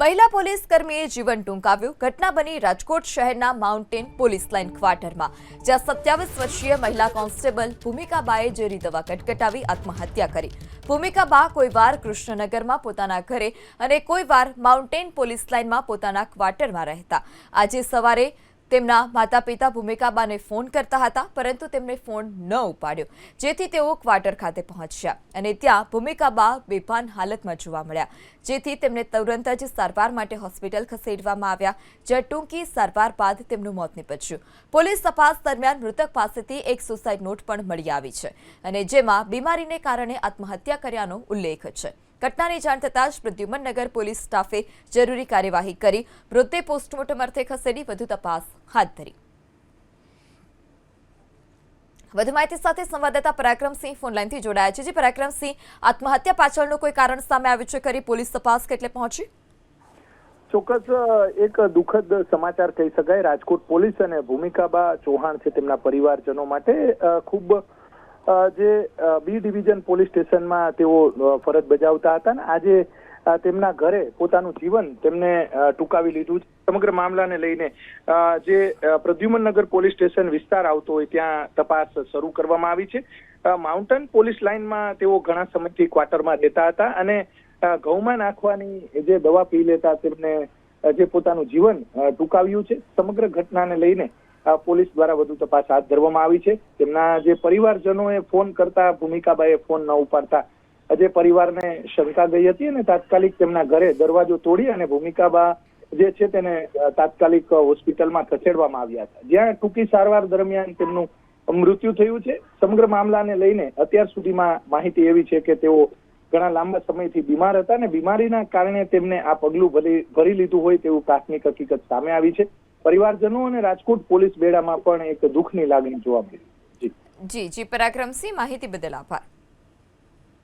મહિલા પોલીસ કર્મીએ જીવન ટૂંકાવ્યું. ઘટના બની રાજકોટ શહેરના માઉન્ટેન પોલીસ લાઇન ક્વાર્ટરમાં, જ્યાં સત્યાવીસ વર્ષીય મહિલા કોન્સ્ટેબલ ભૂમિકાબાએ ઝેરી દવા કટકટાવી આત્મહત્યા કરી. ભૂમિકાબા કોઈવાર કૃષ્ણનગરમાં પોતાના ઘરે અને કોઈવાર માઉન્ટેન પોલીસ લાઇનમાં પોતાના ક્વાર્ટરમાં રહેતા. આજે સવારે તેમના માતા પિતા ભૂમિકાબાને ફોન કરતા હતા, પરંતુ તેમણે ફોન ન ઉપાડ્યો, જેથી તેઓ ક્વાર્ટર ખાતે પહોંચ્યા અને ત્યાં ભૂમિકાબા બેભાન હાલતમાં જોવા મળ્યા. જેથી તેમને તુરંત જ સારવાર માટે હોસ્પિટલ ખસેડવામાં આવ્યા, જ્યાં ટૂંકી સારવાર બાદ તેમનું મોત નીપજ્યું. પોલીસ તપાસ દરમિયાન મૃતક પાસેથી એક સુસાઇડ નોટ પણ મળી આવી છે અને જેમાં બીમારીને કારણે આત્મહત્યા કર્યાનો ઉલ્લેખ છે. ઘટનાની જાણ થતાં જ પ્રદ્યુમનનગર પોલીસ સ્ટાફે જરૂરી કાર્યવાહી કરી, મૃતદેહ પોસ્ટમોર્ટમ અર્થે ખસેડી વધુ તપાસ હાથ ધરી. વધુ માહિતી સાથે સંવાદદાતા પરાક્રમસિંહ ફોનલાઈનથી જોડાયા છે. જે, પરાક્રમસિંહ, આત્મહત્યા પાછળનું કોઈ કારણ સામે આવ્યું છે કરી પોલીસ તપાસ કેટલે પહોંચી? ચોક્કસ એક દુઃખદ સમાચાર કહી શકાય. રાજકોટ પોલીસ અને ભૂમિકાબા ચૌહાણ છે તેમના પરિવારજનો માટે ખૂબ જે બી ડિવિઝન પોલીસ સ્ટેશનમાં તેઓ ફરજ બજાવતા હતા ને આજે તેમના ઘરે પોતાનું જીવન તેમને ટૂંકાવી લીધું છે. સમગ્ર મામલાને લઈને જે પ્રદ્યુમનનગર પોલીસ સ્ટેશન વિસ્તાર આવતો હોય ત્યાં તપાસ શરૂ કરવામાં આવી છે. માઉન્ટન પોલીસ લાઇનમાં તેઓ ઘણા સમયથી ક્વાર્ટરમાં રહેતા હતા અને ઘઉંમાં નાખવાની જે દવા પી લેતા તેમને જે પોતાનું જીવન ટૂંકાવ્યું છે. સમગ્ર ઘટનાને લઈને પોલીસ દ્વારા વધુ તપાસ હાથ ધરવામાં આવી છે. તેમના જે પરિવારજનોએ ફોન કરતા ભૂમિકાબાઈએ ફોન ન ઉપાડતા જે પરિવારને શંકા ગઈ હતી અને તાત્કાલિક તેમના ઘરે દરવાજો તોડી અને ભૂમિકાબા જે છે તેને તાત્કાલિક હોસ્પિટલમાં ખસેડવામાં આવ્યા હતા. જ્યાં ટૂંકી સારવાર દરમિયાન તેમનું મૃત્યુ થયું છે. સમગ્ર મામલાને લઈને અત્યાર સુધીમાં માહિતી એવી છે કે તેઓ ઘણા લાંબા સમયથી બીમાર હતા અને બીમારીના કારણે તેમને આ પગલું ભરી લીધું હોય તેવું પ્રાથમિક હકીકત સામે આવી છે. પરિવારજનો અને રાજકોટ પોલીસ બેડામાં પણ એક દુઃખની લાગણી જોવા મળી. જી. જી પરાક્રમસિંહ, માહિતી બદલ આભાર.